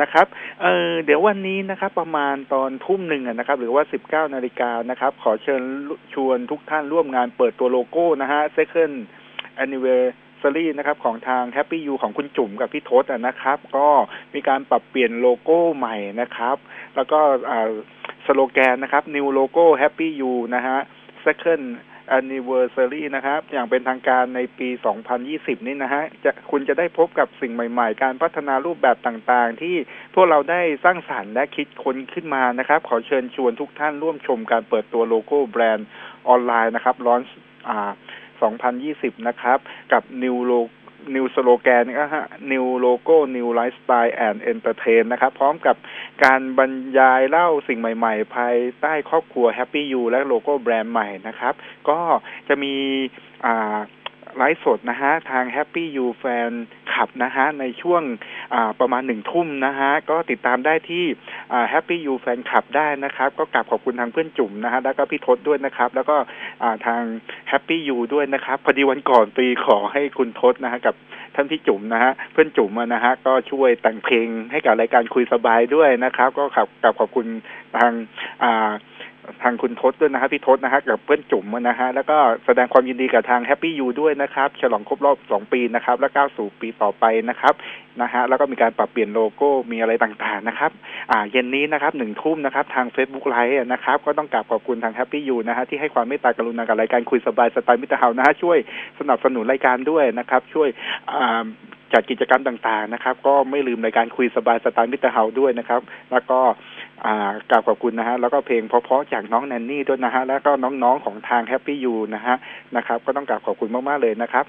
นะครับเออเดี๋ยววันนี้นะครับ ประมาณตอนทุ่มหนึ่งนะครับ หรือว่า19นาฬิกานะครับ ขอเชิญชวนทุกท่านร่วมงานเปิดตัวโลโก้นะฮะ Second Anniversary นะครับของทาง Happy You ของคุณจุ๋มกับพี่ทศนะครับ ก็มีการปรับเปลี่ยนโลโก้ใหม่นะครับ แล้วก็อ่าสโลแกนนะครับ New Logo Happy You นะฮะ Second Anniversary นะครับ อย่างเป็นทางการในปี 2020 นี่นะฮะจะคุณจะได้พบกับสิ่งใหม่ๆ การพัฒนารูปแบบต่างๆ ที่พวกเราได้สร้างสรรค์และคิดค้นขึ้นมานะครับ ขอเชิญชวนทุกท่านร่วมชมการเปิดตัวโลโก้แบรนด์ออนไลน์นะครับลอนอ่า2020 นะครับ กับ New Logo นิวสโลแกนนะฮะนิวโลโก้นิวไลฟ์สไตล์แอนด์เอนเตอร์เทนนะครับ พร้อมกับการบรรยายเล่าสิ่งใหม่ ๆ ภายใต้ครอบครัวแฮปปี้ยูและโลโก้แบรนด์ใหม่นะครับ ก็จะมีอ่า ไลฟ์สดนะฮะ ทาง Happy You Fan ขับนะฮะ ในช่วงประมาณหนึ่งทุ่มนะฮะ ก็ติดตามได้ที่ Happy You Fan ขับได้นะครับ ก็กลับขอบคุณทางเพื่อนจุ๋มนะฮะ แล้วก็พี่ทศด้วยนะครับ แล้วก็ทาง Happy You ด้วยนะครับ พอดีวันก่อนปีขอให้คุณทศนะฮะกับท่านพี่จุ๋มนะฮะเพื่อนจุ๋มนะฮะก็ช่วยแต่งเพลงให้กับรายการคุยสบายด้วยนะครับ ก็ขับกับขอบคุณทางอ่า ทางคุณทศด้วยนะฮะพี่ทศนะฮะกับเพื่อนจุ๋มนะฮะแล้วก็แสดงความยินดีกับทางแฮปปี้ยูด้วยนะครับฉลองครบรอบสองปีนะครับและก้าวสู่ปีต่อไปนะครับนะฮะแล้วก็มีการปรับเปลี่ยนโลโก้มีอะไรต่างๆนะครับ อ่าเย็นนี้นะครับหนึ่งทุ่มนะครับทาง Facebook ไลฟ์นะครับก็ต้องกราบขอบคุณทางแฮปปี้ยูนะฮะที่ให้ความเมตตากรุณากับรายการคุยสบายสไตล์มิตรเฮานะฮะช่วยสนับสนุนรายการด้วยนะครับ ช่วยอ่าจัดกิจกรรมต่างๆนะครับ ก็ไม่ลืมรายการคุยสบายสไตล์มิตรเฮาด้วยนะครับ แล้วก็ อ่ากราบขอบคุณนะฮะแล้วก็เพลงเพราะๆจากน้องแนนนี่ด้วยนะฮะแล้วก็น้องๆของทางแฮปปี้ยูนะฮะนะครับก็ต้องกราบขอบคุณมากๆเลยนะครับ